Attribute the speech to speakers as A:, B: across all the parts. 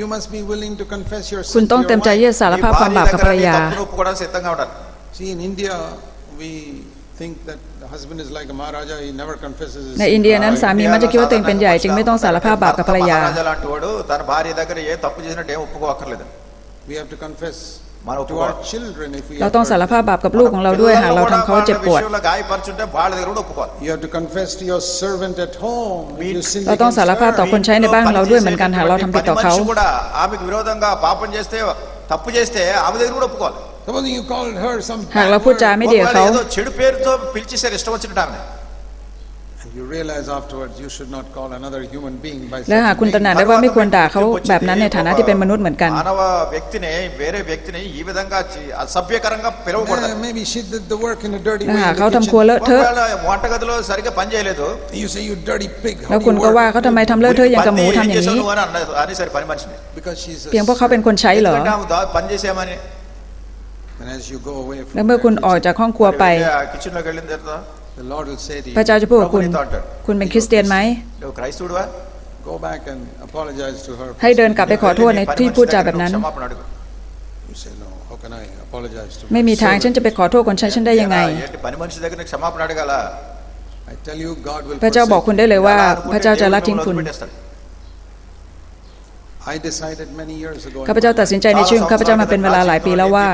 A: You must be willing to confess your
B: คุณต้องเต็มใจที่จะสารภาพความบาปกับภรรยา
A: See in India we think that the husband is like Maharaja he never confesses his
B: ในอินเดียนั้นสามีมักจะคิดว่าตัวเองเป็นใหญ่จึงไม่ต้องสารภาพบาปกับภรรยา
A: We have to confess
B: เราต้องสารภาพบาปกับลูกของเราด้วยหากเราทำเขาเจ็บปวด เราต้องสารภาพต่อคนใช้ในบ้านเราด้วยเหมือนกันหากเราทำผิดต่อเขา หากเราพูดจาไม่ดีกับเขา และหากคุณตระหนักได้ว่าไม่ควรด่าเขาแบบนั้นในฐานะที่เป็นมนุษย์เหมือนกันและหากเขาทำครัวเลอะเทอะแล้วคุณก็ว่าเขาทำไมทำเลอะเทอะอย่างกับหมูทำอย่างนี้เพียงเพราะเขาเป็นคนใช้เหรอและเมื่อคุณออกจากห้องครัวไป พระเจ้าจะพูดกับคุณคุณเป็นคริสเตียนไหมให้เดินกลับไปขอโทษในที่พูดจาแบบนั้น ไม่มีทางฉันจะไปขอโทษคนใช้ฉันได้ยังไง พระเจ้าบอกคุณได้เลยว่า พระเจ้าจะละทิ้งคุณข้าพเจ้าตัดสินใจในชีวิตงข้าพเจ้ามาเป็นเวลาหลายปีแล้วว่า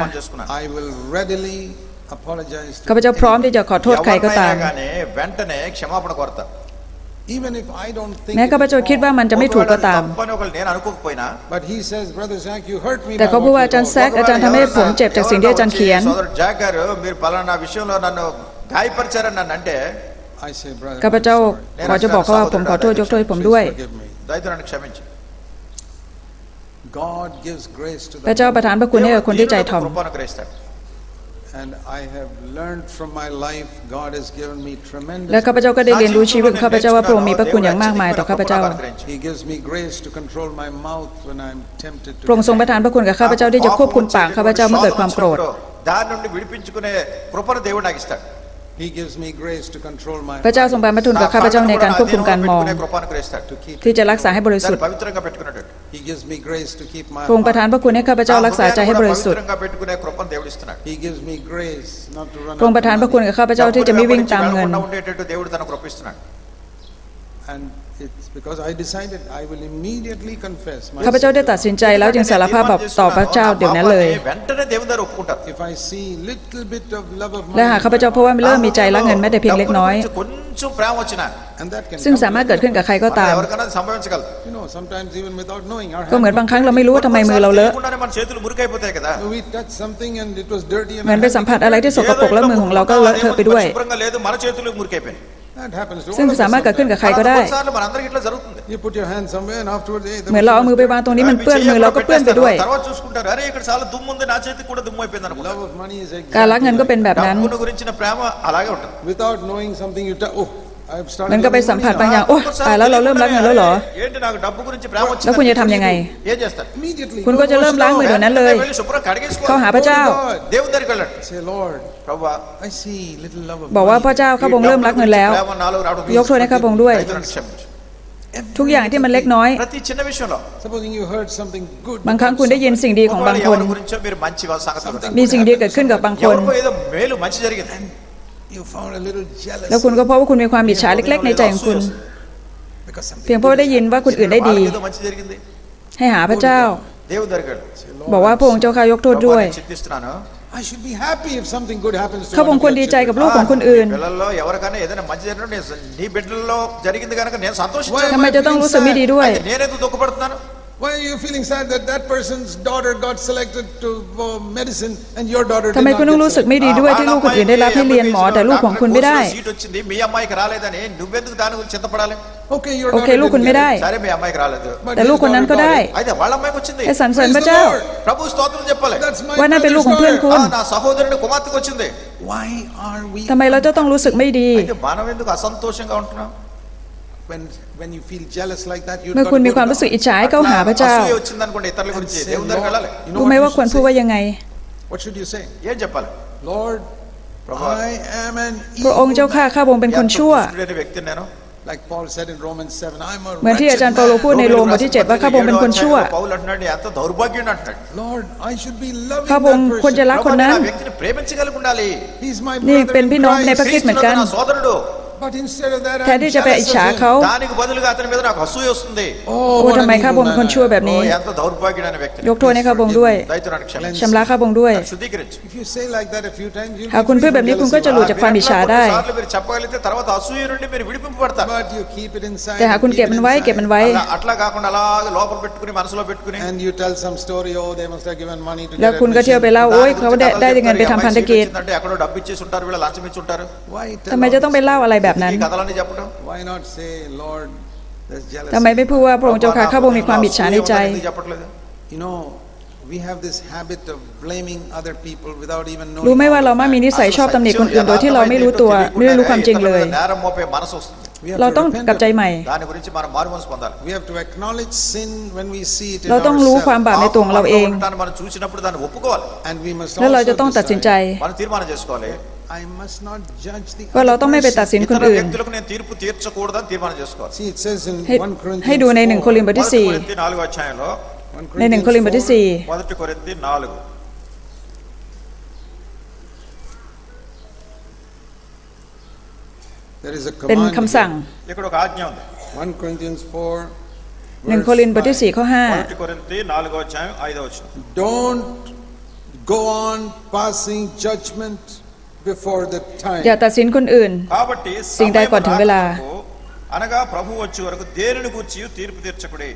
B: ข้าพเจ้าพร้อมที่จะขอโทษใครก็ตามแม้ข้าพเจ้าคิดว่ามันจะไม่ถูกก็ตาม แต่เขาพูดว่าอาจารย์แซกอาจารย์ทำให้ผมเจ็บจากสิ่งที่อาจารย์เขียนข้าพเจ้าขอจะบอกเขาว่าผมขอโทษยกโทษผมด้วยพระเจ้าประทานพระคุณให้กับคนที่ใจถ่อม และข้าพเจ้าก็ได้เรียนรู้ชีวิตของข้าพเจ้าว่าพระองค์มีพระคุณอย่างมากมายต่อข้าพเจ้า
A: He gives me grace to control my mouth when I'm tempted to
B: พระองค์ทรงประทานพระคุณกับข้าพเจ้าที่จะควบคุมปากข้าพเจ้าเมื่อเกิดความโกรธ
C: దాని నుండి విడిపించుకునే కృపను దేవుడు నాకు ఇస్తాడు
A: He gives me grace to control my
B: พระเจ้าทรงประทานพระคุณกับข้าพเจ้าในการควบคุมการมอง
C: పెట్టుకునే కృపను గ్రహిస్తాడు
A: to keep.
B: ที่จะรักษาให้บริสุท
C: దాన్ని
B: ธิ์ พระองค์ประทานพระคุณให้ข้าพเจ้ารักษาใจให้บริสุทธิ์พระองค์ประทานพระคุณกับข้าพเจ้าที่จะไม่วิ่งตามเงิน ข้าพเจ้าได้ตัดสินใจแล้วจึงสารภาพบอกต่อพระเจ้าเดี๋ยวนั้นเลย และหากข้าพเจ้าเพราะว่าเริ่มมีใจละเงินแม้แต่เพียงเล็กน้อย ซึ่งสามารถเกิดขึ้นกับใครก็ตาม ก็เหมือนบางครั้งเราไม่รู้ว่าทำไมมือเราเลอะ เหมือนไปสัมผัสอะไรที่สกปรกแล้วมือของเราก็เลอะเทอะไปด้วย ซึ่งสามารถเกิดขึ้นกับใครก็ได้ เหมือนเราเอามือไปวางตรงนี้มันเปื้อนมือเราก็เปื้อนไปด้วย การรักเงินก็เป็นแบบนั้น มันก็ไปสัมผัสบางอย่างโอ้ตายแล้วเราเริ่มรักเงินแล้วเหรอ แล้วคุณจะทำยังไง คุณก็จะเริ่มล้างมือเดี๋ยวนั้นเลย เข้าหาพระเจ้า บอกว่าพระเจ้าข้าพงเริ่มรักเงินแล้ว ยกโทษให้ข้าพงด้วยทุกอย่างที่มันเล็กน้อย บางครั้งคุณได้ยินสิ่งดีของบางคน มีสิ่งดีเกิดขึ้นกับบางคน แล้วคุณก็พบว่าคุณมีความอิจฉาเล็ก ๆ ในใจของคุณ เพียงเพราะได้ยินว่าคนอื่นได้ดี ให้หาพระเจ้า บอกว่าพระองค์เจ้าข้ายกโทษด้วย
A: เขาค
B: งควรดีใจกับลูกของคนอื่นทำไมจะต้องรู้สึกไม่ดีด้วย ทำไมคุณต้องรู้สึกไม่ดีด้วยที่ลูกคนอื่นได้รับให้เรียนหมอแต่ลูกของคุณไม่ได้ โอเคลูกคุณไม่ได้ แต่ลูกคนนั้นก็ได้ไอ้สรรเสริญพระเจ้าว่านั่นเป็นลูกของเพื่อนคุณทำไมเราจะต้องรู้สึกไม่ดี
C: ไอ้บ้าน
A: เราเป็นตัวการสันตุ
B: เชิ
C: งกันตรงนั้น
A: เมื่
B: อคุณมีความรู้สึกอิจฉาให้เขาหาพระเจ้า
C: คุ
B: ณไม่ว่าควรพูดว่ายังไงพระองค์เจ้าข้าข้าพงเป็นคนชั่วเหมือนที่อาจารย์เปาโลพูดในโรมบทที่ 7 ว่าข้าพงเป็นคนชั่วข้าพงควรจะรักคนนั้น นี่เป็นพี่น้องในพระคิดเหมือนกัน
C: క్రీస్తులో నా సోదరుడు
A: But instead of that,
B: แทน
A: I'm
B: ที่จะไปอิจ
A: jealous
B: ฉา
A: of him.
B: เขา
C: దానికి బదులుగా అతని మీద నాకు అసూయ వస్తుంది
A: Oh,
B: โอ้
A: what
B: ทำ
A: an
B: ไม
A: evil
B: ข้าพงศ์เป็นคน
A: man
B: ชั่วแบบ
C: ఓ,
B: นี้
C: ఎంత దౌర్భాగ్యుడైన వ్యక్తి
B: ยกโทษให้ข้าพงศ์ด้วย
C: దయతో నన్ను క్షమించు.
B: ชำระข้าพงศ์ด้วย
C: శుద్ధీకరించు
A: If you say like that a few times, you'll
B: หาก
A: be
B: คุณ
A: free
B: พูดแบบ
A: from
B: นี้คุณก็จะ
A: jealousy.
B: หลุดจากความอิจฉาได้
C: కొన్నిసార్లు మీరు చెప్పగలిగితే తర్వాత అసూయ నుండి మీరు విడిపింపబడతారు
A: But you keep it inside.
B: แต่หาก
A: and
B: คุณ
A: keep
B: เก็บ
A: it
B: มันไว้
A: inside.
B: เก็บมันไว้
C: అలా అట్లా కాకుండా అలాగే లోపల పెట్టుకుని మనసులో పెట్టుకుని
A: And you tell some story, oh, they must have given money to
B: แล้ว
A: get
B: คุณก็เที่ยวไป
A: admission.
B: เล่าโอ้ยเขาได้ได้เงินไปทำพันธกิจ
C: అంటే ఎక్కడో డబ్బు ఇచ్చేసి ఉంటారు వీళ్ళు లంచం ఇచ్చి ఉంటారు
A: Why tell
B: ทำไมจะต้องไปเล่าอะไรแบ บ
A: แบบนั้น
B: ทำไมไม่พูดว่าพระองค์เจ้าค่ะข้าพระองค์มีความบิดฉาในใจ รู้ไหมว่าเรามักมีนิสัยชอบตำหนิคนอื่นโดยที่เราไม่รู้ตัว ไม่รู้ความจริงเลย เราต้องกลับใจใหม่ เราต้องรู้ความบาปในตัวของเราเอง และเราจะต้องตัดสินใจ ว่าเราต้องไม่ไปตัดสินคนอื่นให้ดูในหนึ่งโครินธ์บทที่สี่ในหนึ่งโครินธ์บทที่สี่เป็นคำสั่งหนึ่งโครินธ์บทที่สี่ข้อห้า
A: Don't go on passing judgment
B: อย่าตัดสินคนอื่น
C: కాబట్టి
B: สิ่งใดก่อนถึงเวลา
C: సమయము రాకముందుకు, అనగా ప్రభు వచ్చే వరకు దేనిని గూర్చి తీర్పు తీర్చకుడి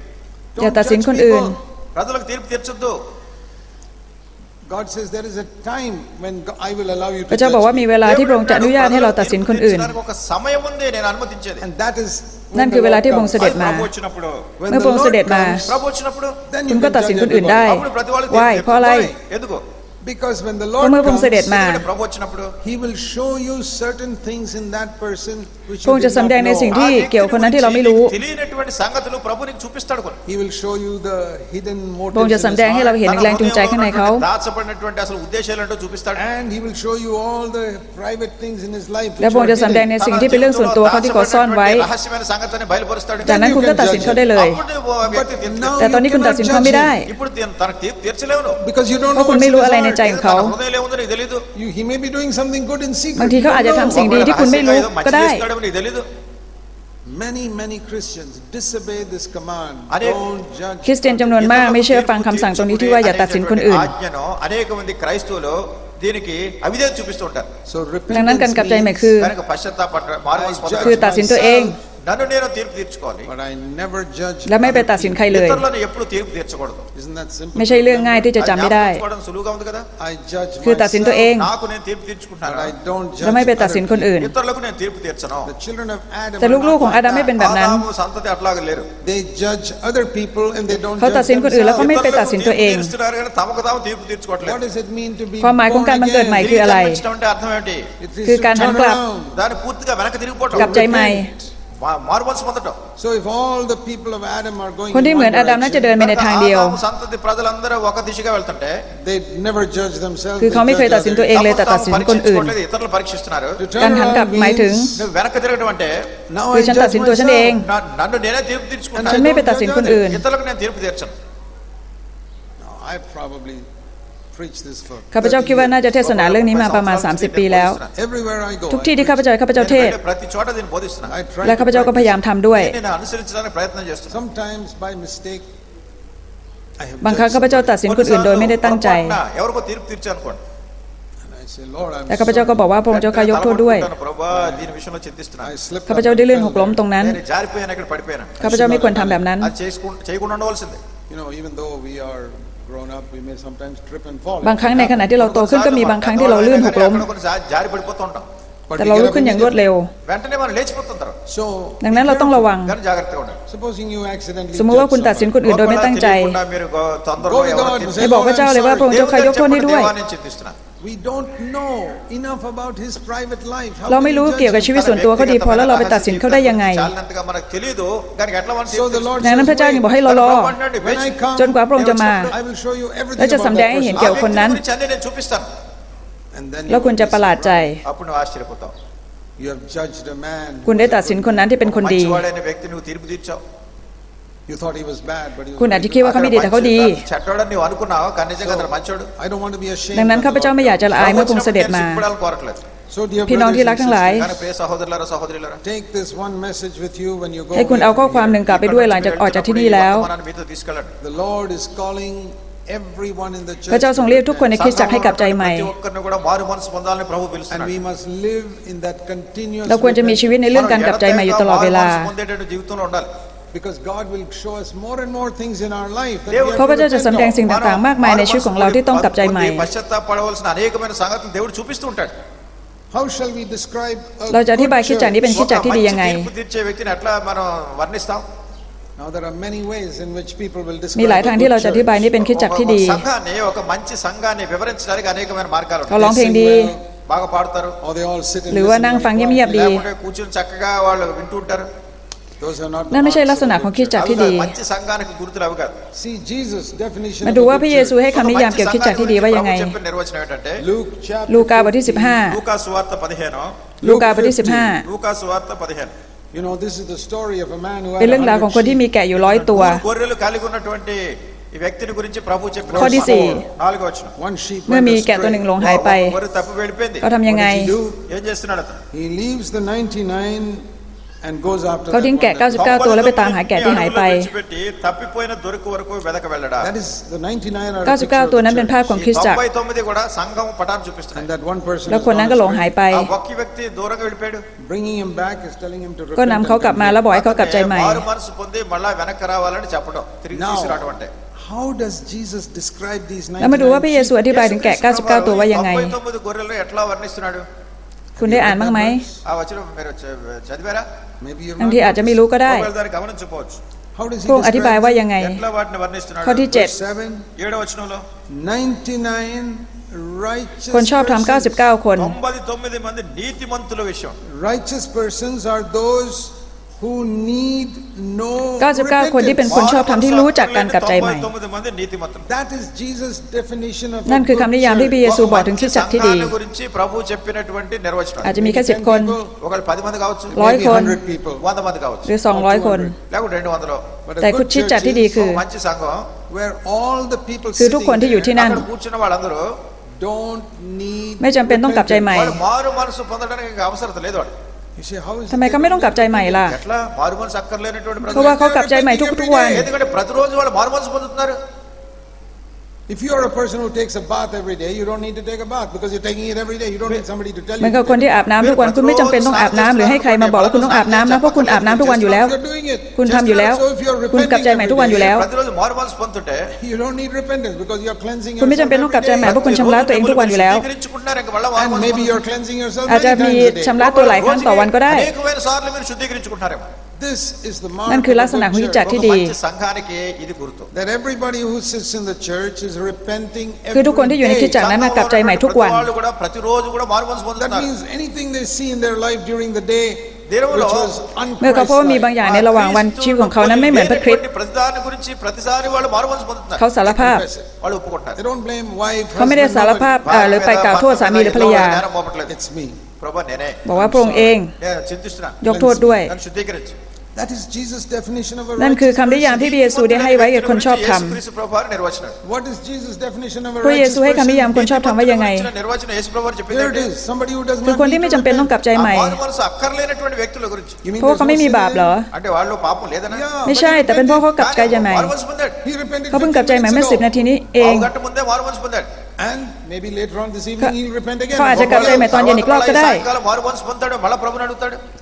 A: Don't
B: อย่าตัดสิน
A: judge
B: คนอื่น
A: people.
C: ప్రజలకు తీర్పు తీర్చొద్దు
A: God says there is a time when go- I will allow you
B: พ
A: to
B: ระเจ้าบอกว่ามีเวลาที่พระองค์จะอนุญาตให้เราตัดสินคนอื่น
C: తీర్పు తీర్చడానికి ఒక సమయం ఉంది నేను అనుమతించేది
A: And that is
B: นั่น
A: when
B: คือ
A: the
B: เวลา
A: Lord
B: ที่พระองค์
A: comes.
B: เสด็จมา
C: ప్రభు వచ్చినప్పుడు
A: When
B: เมื่อ
A: the
B: พระองค์
A: Lord
B: เสด็จมา
A: comes,
C: ప్రభు వచ్చినప్పుడు
A: then
B: คุ
A: you
B: ณก็
A: can
B: ตัดสิน
A: judge
B: คนอื่นได้
A: everybody.
C: అప్పుడు ప్రతి వాళ్ళు
B: ว่ายเพราะอะไร
C: ఎందుకు
A: Because when the
B: เพ
A: Lord
B: ราะเมื่อพระองค์
A: comes,
B: เสด็จมา
C: ఎందుకంటే ప్రభు వచ్చినప్పుడు
A: He will show you certain things in that person which
B: พระอง
A: you
B: ค์จะ
A: did
B: สำแดง
A: not
B: ในสิ่ง
A: know.
B: ที่
C: ఆ వ్యక్తిని
B: เกี่ยวกับคนนั้นที่เราไม่รู้
C: గురించి తెలియనటువంటి సంగతులు ప్రభు నీకు చూపిస్తాడు కొన్ని
A: He will show you the hidden
B: พระองค์
A: motives
B: จะ
A: in
B: สำ
A: his
B: แดงให้เรา
A: heart.
B: เห็นแรงจูงใจข้างในเขา
C: దాచబడినటువంటి అసలు ఉద్దేశాలు ఏంటో చూపిస్తాడు
A: And he will show you all the private things in his life
B: และ
A: which
B: พระอง
A: are
B: ค์จะสำแดง
A: hidden.
B: ในสิ่งที่เป็นเรื่องส่วนตัวเขาที่เขาซ่อนไว้
C: దాచబడినటువంటి రహస్యమైన సంగతిని బయలుపరుస్తాడు
B: จากนั้นคุณก็ตัดสินเขาได้เลย
C: అప్పుడు నువ్వు ఆ వ్యక్తి
A: But
C: తీర్పు
A: now
B: แต่ตอนนี้คุณตัดสินเขาไม่ได้
C: ఇప్పుడు దీని- తనకు తీర్పు తీర్చలేవు నువ్వు
A: Because you don't
B: เพ
A: know
B: ราะคุณ
A: what's
B: ไม่
A: in
B: รู้
A: his
B: อะไรใน
A: heart.
B: ใจของเขา
C: తన హృదయంలో ఏముందో నీకు తెలీదు
A: You, he may be doing something good in secret.
B: บางที
A: you
B: เขา
A: don't
B: อาจจะทำ
A: know.
B: สิ่งดีที่คุณไม่รู้
C: రహస్యంగా ఏదో మంచి
B: ก็ได้
C: చేస్తున్నాడేమో నీకు తెలీదు
A: Many, many Christians disobey this command.
C: అనేక-
A: Don't judge.
B: คริสเตียนจำนวนมากไม่เชื่อฟังคำสั่งตรงนี้ที่ว่าอย่าตัดสินคนอื่น
C: ఆజ్ఞను అనేక మంది క్రైస్తవులు దీనికి అవిధేయత చూపిస్తూ ఉంటారు
A: So
B: ดังนั้นการ
A: repentance
B: กลับใจใหม่
A: means,
B: คือ
C: కనుక పశ్చాత్తాప మారు మనసు పొందాలి.
B: คือตัดสินตัวเอง
C: నన్ను నేను తీర్పు తీర్చుకోవాలి
A: but I never judge.
B: และไม่ไป
A: other
B: ตัดสิน
A: people.
B: ใครเลย
C: ఇతరులను ఎప్పుడు తీర్పు తీర్చకూడదు
A: Isn't that simple?
B: ไม่ใช่เรื่องง่ายที่จะจำไม่ได้
C: అది జ్ఞాపకం ఉంచుకోవడం సులువుగా ఉంది కదా
A: I judge
B: คือตัดสินตัวเอง
C: నాకు నేను తీర్పు తీర్చుకుంటాను
A: but I don't judge
B: และไม่ไปตัดสิน
A: other
B: คนอื่น
C: ఇతరులకు నేను తీర్పు తీర్చను
A: The children of Adam
B: แต่
A: are
B: ลูก
A: not
B: ๆของ
A: like
B: อาดัมไม่เป็น
A: that.
B: แบบนั้น
C: ఆదాము సంతతి అట్లాగా లేరు
A: They judge other people and they don't
B: เขาตัด
A: judge
B: สินคนอื่นแล้วเขา
A: themselves.
B: ไม่ไปตัดสินตัวเอง
C: తీర్పు తీరుస్తున్నారు కానీ తమకు తాము తీర్పు తీర్చుకోవట్లేదు
A: What does it mean to be
B: ความหมายของการบังเกิดใหม่
A: born
B: คืออะไร
C: తిరిగి జన్మించడం అంటే అర్థం ఏంటి
A: again? It is
B: คือ
A: to
B: การหัน
A: turn
B: กลับ
A: around.
C: దాన్ని పూర్తిగా వెనక్కి తిరిగిపోవటం
B: กลับใจใหม่
C: మా- మారు మనసు పొందటం
A: So if all the people of Adam are going
B: คนที่
A: in
B: เหมือน
A: one
B: อาดัมน่าจะเดินไปในทางเดียว
C: ఆదాము సంతతి ప్రజలందరూ ఒక దిశగా వెళ్తుంటే
A: they never judge themselves.
B: คือ
A: they
B: เขาไม่เคย
A: judge
B: ตัดสิน
A: others.
B: ตัวเองเลยแต่
C: తమకు
B: ตัด
C: తాము
B: สินคนอื่น
C: పరీక్షించుకోవట్లేదు, ఇతరులు పరీక్షిస్తున్నారు
A: To
B: การ
A: turn
B: หันกลับ
A: around
B: หมายถึง
A: means,
C: నువ్వు వెనక్కి తిరగడం అంటే
A: now
B: คื
A: I
B: อฉันตัด
A: judge
B: สินตัวฉันเอง
A: myself.
C: నా- నన్ను నేనే తీర్పు
A: And
C: తీర్చుకుంటాను
B: ฉันไม่ไปตัดสินคนอื่น
C: ఇతరులకు నేను తీర్పు తీర్చను
A: No, I probably preached this for
B: ข้าพเจ้าคิดว่าน่าจะเทศนาเรื่องนี้มาประมาณ 30 ปีแล้ว ทุกที่ที่ข้าพเจ้าข้าพเจ้าเทศ และข้าพเจ้าก็พยายามทำด้วย บางครั้งข้าพเจ้าตัดสินคนอื่นโดยไม่ได้ตั้งใจแต่ข้าพเจ้าก็บอกว่าพระองค์เจ้าข้ายกโทษด้วย ข้าพเจ้าได้เลื่อ
A: น
B: หกล้มตรงนั้น ข้าพเจ้าไม่ควรทำแบบนั้น บางครั้งในขณะที่เราโตขึ้นก็มีบางครั้งที่เราลื่นหกล้มแต่เราลุกขึ้นอย่างรวดเร็ว ดังนั้นเราต้องระวัง สมมติว่าคุณตัดสินคนอื่นโดยไม่ตั้งใจไปบอกพระเจ้าเลยว่าพระองค์เจ้าขายกโทษให้ด้วย เราไม่รู้เกี่ยวกับชีวิตส่วนตัวเขาดีพอแล้วเราไปตัดสินเขาได้ยังไงดังนั้นพระเจ้ายังบอกให้เรารอจนกว่าพระองค์จะมาและจะสำแดงให้เห็นเกี่ยวกับคนนั้น แล้วคุณจะประหลาดใจ คุณได้ตัดสินคนนั้นที่เป็นคนดี คุณอาจจะคิดว่าเขาไม่ดีแต่เขาดี ดังนั้นข้าพเจ้าไม่อยากจะละอายเมื่อพงเสด็จมา พี่น้องที่รักทั้งหลาย ให้คุณเอาข้อความหนึ่งกลับไปด้วยหลังจากออกจากที่นี่แล้ว พระเจ้าทรงเรียกทุกคนในคริสตจักรให้กลับใจใหม่ เราควรจะมีชีวิตในเรื่องการกลับใจใหม่อยู่ตลอดเวลา เขาก็จะจะ
A: แส
B: ดงสิ่งต่างๆ มากมายในชีวิตของเราที่ต้องกลับใจใหม่เราจะอธิบายคิดจักนี้เป็นคิดจักที่ดียังไงมีหลายทางที่เราจะอธิบายนี่เป็นคิดจักที่ดีเขาร้องเพลงดีหรือว่านั่งฟังเงียบๆดี นั่นไม่ใช่ลักษณะของคิดจักที่ดี มาดูว่าพระเยซูให้คำนิยามเกี่ยวกับคิดจักที่ดีว่ายังไง ลูกาบทที่ 15 ลูกาบทที่ 15เป็นเรื่องราวของคนที่มีแกะอยู่ร้อยตัว ข้อที่สี่เมื่อมีแกะตัวหนึ่งหลงหายไปเขาทำยังไง เขาทิ้งแกะ 99 ตัวแล้วไปตามหาแกะที่หายไป
A: 99
B: ตัวนั้นเป็นภาพของคริสตจักรแล้วคนนั้นก็หลงหายไป ก็นำเขากลับมาแล้วบอกให้เขากลับใจใหม่
A: How does Jesus describe these
B: แล้วมาดูว่าพระเยซูอธิบายถึงแกะ 99 ตัวว่ายังไง คุณได้อ่านบ้างไหม บางทีอาจจะไม่รู้ก็ได้พวกอธิบายว่ายังไง ข้อที่
A: 7
B: คนชอบทำ99 คน
A: righteous persons are those
B: 99 คนที่เป็นคนชอบทำที่รู้จักกันกับใจใหม่ นั่นคือคำนิยามที่พระเยซูบอกถึงคริสตจักที่ดี อาจจะมีแค่สิบคนร้อยคน
A: หรื
C: อสอ
B: งร้อยคน แต่
A: คุณ
B: คริสตจักที่ดีคือ คือทุกคนที่อยู่ที่นั่นไม่จำเป็นต้องกลับใจใหม่ ทำไมเขาไม่ต้องกลับใจใหม่ล่ะเพราะว่าเขากลับใจใหม่ทุกๆวัน
A: If you are a person who takes a bath every day, you don't need to take a bath because you're taking it every day. You don't need somebody to tell you.
B: มันก็คนที่อาบน้ำทุกวันคุณไม่จำเป็นต้องอาบน้ำหรือให้ใครมาบอกว่าคุณต้องอาบน้ำนะเพราะคุณอาบน้ำทุกวันอยู่แล้ว คุณทำอยู่แล้ว คุณกลับใจใหม่ทุกวันอยู่แล้วคุณไม่จำเป็นต้องกลับใจใหม่เพราะคุณชำระตัวเองทุกวันอยู่แล้ว อาจจะมีชำระตัวหลายครั้งต่อวันก็ได้ นั่นคือลักษณะของคิจั
A: ด
B: ที่ดี คือทุกคนที่อยู่ในคิจั
A: ด
B: นั้นกลับใจใหม่ทุกวัน เมื่อเขาพบว่ามีบางอย่างในระหว่างวันชีวิตของเขานั้นไม่เหมือนพระคริสต์เขาสารภาพ เขาไม่ได้สารภาพหรือไปกล่าวโทษสามีหรือภรรยาบอกว่าพระองค์เอง ยกโทษด้วย นั่นคือคำนิยามที่พระเยซูได้ให้ไว้กับคนชอบธรรมพระเยซูให้คำนิยามคนชอบธรรมว่ายังไงคือคนที่ไม่จำเป็นต้องกลับใจใหม่เพราะเขาไม่มีบาปเหรอ ไม่ใช่แต่เป็นเพราะเขากลับใจใหม่เขาเพิ่งกลับใจใหม่เมื่อสิบนาทีนี้เองเขาอาจจะกลับใจใหม่ตอนเย็นอีกรอบก็ได้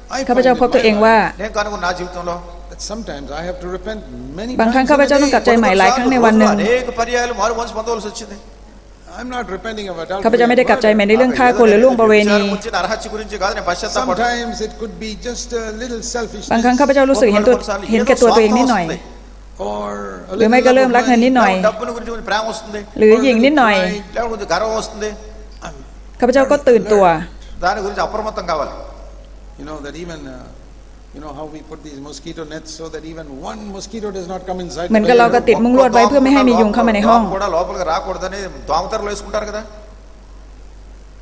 C: సాయంకాలం మారు మనసు పొందాడు మళ్ళా ప్రభుని అడుగుతాడు
A: I
B: ข้าพเจ้า
A: find
B: พบ
A: in
B: ตัว
A: my
B: เอง
A: life
B: ว่า
C: నేను కనుగొన్న నా జీవితంలో
A: that sometimes I have to repent many
B: บางครั้ง
A: times
B: ข้าพ
A: in a
B: เจ้าต้องกลับ
A: day.
B: ใจใหม่หลายครั้งในวันหนึ่ง
C: అనేక పర్యాయాలు మారు మనసు పొందవలసి వచ్చింది
A: I'm not repenting of adultery.
B: ข้าพเจ้าไม่ได้กลับใจ
A: and
B: ใหม่
A: murder.
B: ในเรื่องฆ่าคนหรือล่วงประเวณี
C: గురించి అర్హత గురించి కాదు నేను పశ్చాత్తాపడు
A: Sometimes it could be just a little selfishness
B: บางครั้งข้าพเจ้ารู้สึกเห็นตัวเห็นแก่ตัวตัวเองนิดหน่อย
A: or a
B: หรือ
A: little
B: ไม่ก็
A: love
B: เริ่ม
A: of
B: รักเงินนิด
A: money.
B: หน่อย
C: డబ్బుల గురించి కొంచెం ప్రేమ వస్తుంది
B: หรือหญิงนิดหน่อย
C: లేకపోతే కొంచెం గర్వం వస్తుంది
B: ข้าพเจ้าก็ตื่นตัว
C: దాని గురించి అప్రమత్తం కావాలి
A: You know that even uh, you know how we put these mosquito nets so that even one mosquito does not come inside.
B: เหมือน
A: the
B: กับเรา
A: bedroom.
B: ก็ติดมุ้งลวดไว้เพื่อไม่ให้มียุงเข้ามาในห้อง
C: దోమ కూడా లోపలికి రాకూడదని దోమతెరలు వేసుకుంటారు కదా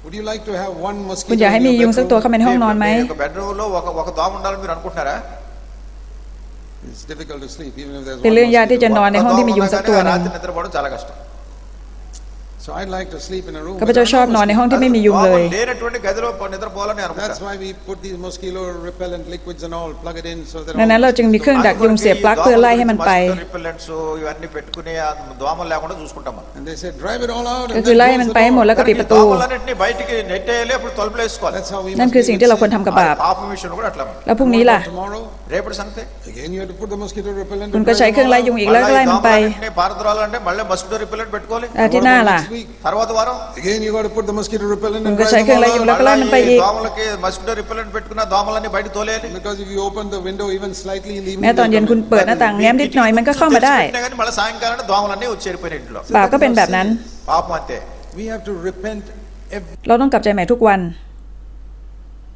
A: Would you like to have one
B: คุณ
A: mosquito
B: อยากให้
A: in
B: มี
A: your
B: ยุงสักตัว
A: bedroom?
B: เข้ามาในห้องนอนไหม
C: బెడ్రూమ్ లో ఒక ఒక దోమ ఉండాలని మీరు అనుకుంటున్నారా
A: It's difficult to sleep even if there's
B: เป็น
A: one
B: เรื่องยากที่
A: mosquito.
B: จะนอนในห้องที่มียุงสักตัวหนึง ข้าพเจ้าชอบนอนในห้องที่ไม่มียุงเลย ดังนั้นเราจึงมีเครื่องดักยุงเสียบปลั๊กเพื่อไล่ให้มันไป ก็คือไล่มันไปหมดแล้วก็ปิดประตู นั่นคือสิ่งที่เราควรทำกับบาป แล้วพรุ่งนี้ล่ะ คุณก็ใช้เครื่องไล่ยุงอีกแล้วไล่มันไปที่หน้าล่ะ
A: week,
C: తర్వాత వారం
A: again you got to put the mosquito repellent
B: คุณ
A: and
B: ก็
A: drive
B: ใช้
A: them
B: เครื่อง
A: all
B: ไล่ยุง
A: out.
B: แล้วก็ไล่มันไป
C: మళ్ళీ
B: อีก
C: దోమలకి మస్కిటో రిపెల్లెంట్ పెట్టుకున్న దోమలన్నీ బయట తోలేయాలి
A: Because if you open the window even slightly in the evening,
B: แม้ตอน
A: they'll
B: เย็น
A: come
B: คุณ
A: in.
B: เปิดหน้าต่างแง้มนิดหน่อยมันก็เข้ามาได้
C: తెచ్చిపెట్టినా కానీ మళ్ళీ సాయంకాలం దోమలన్నీ వచ్చి చేరిపోయిన ఇంట్లో
B: บาปก็เป็นแบบนั้น
C: పాపం అంతే
A: We have to repent every
B: เราต้องกลับใจใหม่ทุกวัน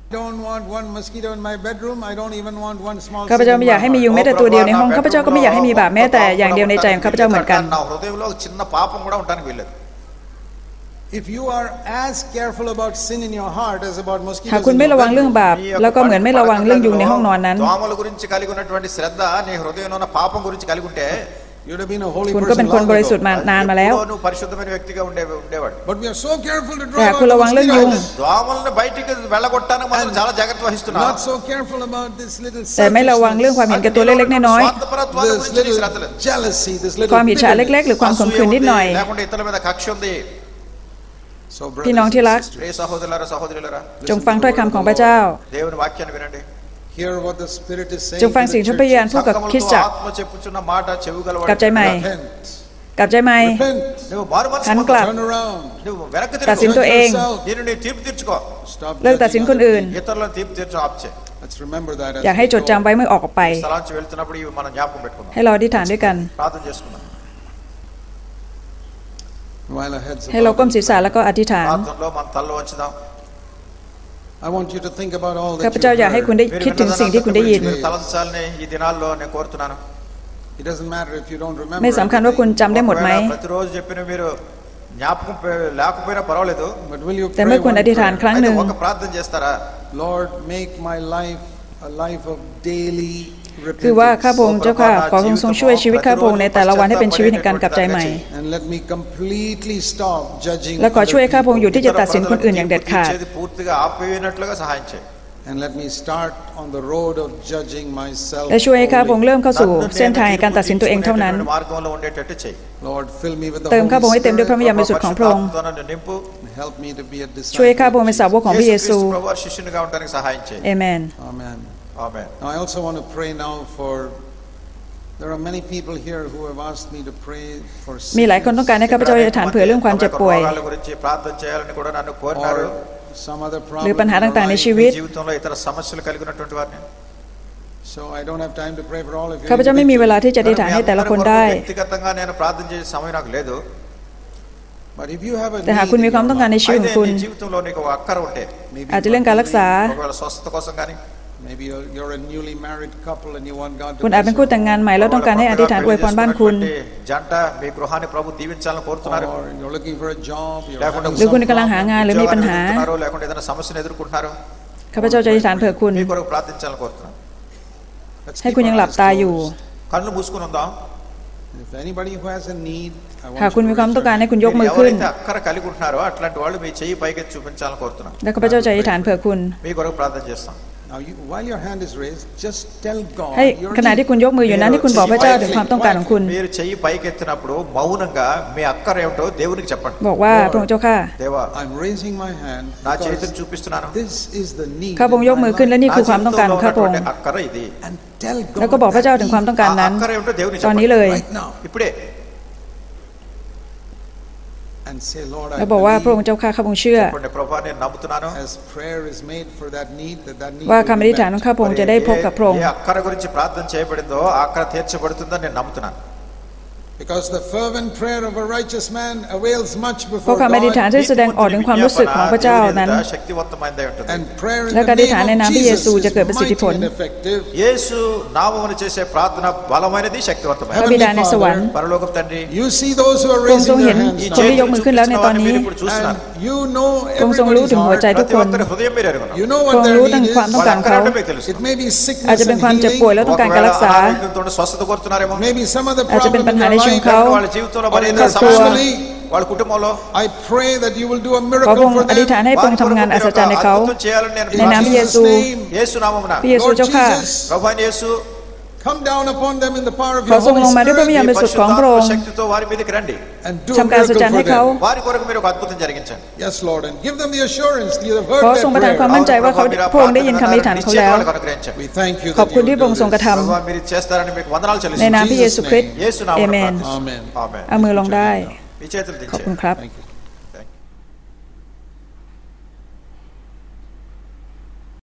A: I don't want one mosquito in my bedroom. I don't even want one small
B: ข้าพเจ้า
A: sin in
B: ไม่อยาก
A: my
B: ให้มี
A: heart.
B: ยุงแม้แต่ตัวเดียวในห้องข้าพเจ้าก็ไม่อยากให้มีบาปแม้แต่อย่างเดียวในใจของข้าพเจ้าเหมือนกัน
C: నా హృదయంలో ఒక చిన్న పాపం కూడా ఉండడానికి వీల్లేదు
B: หาก
A: mosquitoes
B: คุณ
A: in
B: ไม่
A: your
B: ระวังเรื่อง
A: bedroom,
B: บาป
C: నీ యొక్క
B: แล้วก็เหมือนไม่ระวังเรื่องยุงในห้องนอนนั้น
C: దోమల గురించి కలిగి ఉన్నటువంటి శ్రద్ధ నీ హృదయంలో ఉన్న పాపం గురించి కలిగి ఉంటే
A: you'd have been a holy
B: คุณก็เป็น
A: person
B: คน
A: long
B: บริสุทธิ์
A: ago.
B: มานานมาแล้ว
C: ఎప్పుడో నువ్వు పరిశుద్ధమైన వ్యక్తిగా ఉండే ఉండేవాడు
A: But we are so careful to
B: แต่
A: drive
B: หาก
A: out
B: คุณ
A: the
B: ระวังเรื่องยุง
A: mosquitoes.
C: దోమలను బయటికి వెళ్ళగొట్టడానికి మాత్రం చాలా జాగ్రత్త వహిస్తున్నావు
A: Not so careful about this little
B: แต่ไม่ระวังเรื่องความเห็นแก่ตัวเล็กๆน้อย
C: స్వార్థపరత్వాల
A: this
C: గురించి నీకు శ్రద్ధ
A: little
C: లేదు
A: jealousy, this
B: ๆ
A: little
B: ความอิจฉา
A: bitterness.
B: เล็กๆ หรือความขมขื่นนิดหน่อย พี่น้องที่รัก จงฟังถ้อยคำของพระเจ้า จงฟังสิ่งที่พระยา
A: น
B: พูดกับคิ
C: ด
B: จักกับใจใหม่กับใจใหม่หันกลับ ตัดสินตัวเอง เลิกตัดสินคนอื่น อยากให้จดจำไว้เมื่อออกไป ให้เราอธิษฐานด้วยกัน ให้เราก้มศีรษะแล้วก็อธิษฐานข้าพเจ้าอยากให้คุณได้คิดถึงสิ่งที่คุณได้ยิน ไม่สำคัญว่าคุณจำได้หมดไหมแต่เมื่อคุณอธิษฐานครั้งหนึ่ง คือว่าข้าพงเจ้าค่ะขอทรงทรงช่วยชีวิตข้าพงในแต่ละวันให้เป็นชีวิตแห่งการกลับใจใหม่ และขอช่วยข้าพงอยู่ที่จะตัดสินคนอื่นอย่างเด็ดขาด และช่วยให้ข้าพงเริ่มเข้าสู่เส้นทางการตัดสินตัวเองเท่านั้น เติมข้าพงให้เต็มด้วยพระมยามบริสุทธิ์ของพระองค์ ช่วยข้าพงเป็นสาวกของพระเยซูเอเมน
A: Amen.
C: Amen
A: Now, I also want to pray now for. There are many people here who have asked me to pray for
B: มีหลายคนต้องการให้ข้าพเจ้าอธิษฐานเผื่อเรื่องความเจ็บป่วย
C: రోగాల గురించి ప్రార్థన చేయాలని కూడా నన్ను కోరినారు
A: or some other
B: ห
A: problem.
B: รือปัญหา
A: in your
B: ต่างๆใน
A: life.
B: ชีวิต
C: జీవితంలో ఇతర సమస్యలు కలిగినటువంటి వారిని
A: So I don't have time to pray for all of you.
B: ข้าพเจ้าไม่มีเวลาที่จะอธิษฐานให้แต่ละคนได้
C: వ్యక్తిగతంగా నేను ప్రార్థన చేసే సమయం నాకు లేదు
A: But if you have a
B: แต่หาก
A: need
B: คุณมี
A: in
B: ความ
A: your
B: ต้องการใน
A: life,
B: ชีวิตข
C: అయితే
B: องคุณ
C: నీ జీవితంలో నీకు ఒక అక్కర ఉంటే
A: maybe
B: อาจจะเรื่องการรักษา คุณอาจเป็นคู่แต่งงานใหม่แล้วต้องการให้อธิษฐานอวยพรบ้านคุณ หรือคุณกำลังหางานหรือมีปัญหาข้าพเจ้าจะอธิษฐานเผื่อคุณ ให้คุณยังหลับตาอยู่หากคุณมีความต้องการให้คุณยกมือขึ้นและข้าพเจ้าจะอธิษฐานเผื่อคุณ
C: మీ కొరకు ప్రార్థన చేస్తాం
A: Now, you, while your hand is raised, just tell God
B: ให้
A: your
B: ขณะ
A: need.
B: ที่คุณยกมืออยู่นั้นที่คุณบอกพระเจ้าถึงความต้องการของคุณ
C: మీరు చెయ్యి పైకి ఎత్తినప్పుడు మౌనంగా మీ అక్కర ఏమిటో దేవునికి చెప్పండి
B: บอกว่าพระองค์เจ้าค่ะ
C: దేవా
A: I'm raising my hand
C: నా
A: because
C: చేతిని చూపిస్తున్నాను
A: this is the need.
B: ข้าพระองค์ยกมือขึ้นและนี่คือความต้องการของข้าพระองค์
C: నా జీవితంలో ఉన్నటువంటి అక్కర ఇది
A: And tell
B: แล้วก็
A: God
B: บอกพระเจ้า
A: that
B: ถึงความ
A: need
B: ต้องการ
C: ఆ
B: นั้น
C: అక్కర ఏమిటో దేవునికి
B: ตอน
C: చెప్పండి
B: นี้เลย และบอกว่าพระองค์เจ้าข้าข้าพงเชื่อ ว่าคำอธิษฐานของข้าพงจะได้พบกับพระองค์ เพราะคำอธิษฐานที่แสดงออกถึงความรู้สึกของพระเจ้านั้น และการอธิษฐานในนามพระเยซูจะเกิดประสิทธิผลพระบิดาในสวรรค์ทรงทรเห็นคนที่ยกมือขึ้นแล้วในตอนนี้
C: చూపిస్తున్న వారిని మీరు ఇప్పుడు చూస్తున్నారు
A: And You know
B: พระองค์ทรงรู้
A: everybody's
B: ถึงหัวใจ
A: heart.
B: ทุก
C: ప్రతి
B: คน
C: ఒక్కరి హృదయం మీరు ఎరుగున్నారు
A: You know
B: พระ
A: what
B: องค์
A: their
B: รู้ถึง
A: need
B: ความ
A: is.
B: ต้องการของเขา
C: వాళ్ళందరినీ మీకు తెలుసు.
A: It may be
B: อาจ
A: sickness
B: จะเป็น
A: and
B: ความเจ็บป่วย
A: healing.
B: แล้วต้องการการรักษา
C: అనారోగ్యంతో స్వస్థత కోరుతున్నారేమో
A: Maybe some other
B: อาจจะเป็น
A: problem
B: ปัญ
A: in
B: หา
A: their
B: ในชีวิต
A: life.
B: เขา
C: వాళ్ళ జీవితంలో
A: or
C: మరి
A: in
C: ఏదైనా
A: their
C: సమస్యలు
A: family.
C: వాళ్ళ కుటుంబంలో
A: I pray that you will do a
B: ขอพระ
A: miracle
B: องค์
A: for
B: อธิษฐาน
A: them.
B: ให้พระองค์ทำงานอัศจรรย์ในเขา
C: అద్భుతం చేయాలని నేను
B: ในนามพระ
A: In
B: เย
A: Jesus'
B: ซู
A: name,
C: เయేసు నామమున
B: พระเยซู
A: Lord
B: เจ้าข้า
A: Jesus,
C: ప్రభు అయిన యేసు
A: come down พ
B: ขอทรงลงมาด้วยพระวิญญาณบริสุทธิ์ของพระองค์ทำการ
A: สุ
B: จารให้เขา
A: พ
B: ขอทรงประทานความมั่นใจว่าเขาพระองค์ได้ยินคำอธิษฐานเขาแล้ว ขอบคุณที่พระองค์ทรงกระทำในนามพระเยซูคริสต์เอเมนเอามือลงได้ ขอบคุณครับ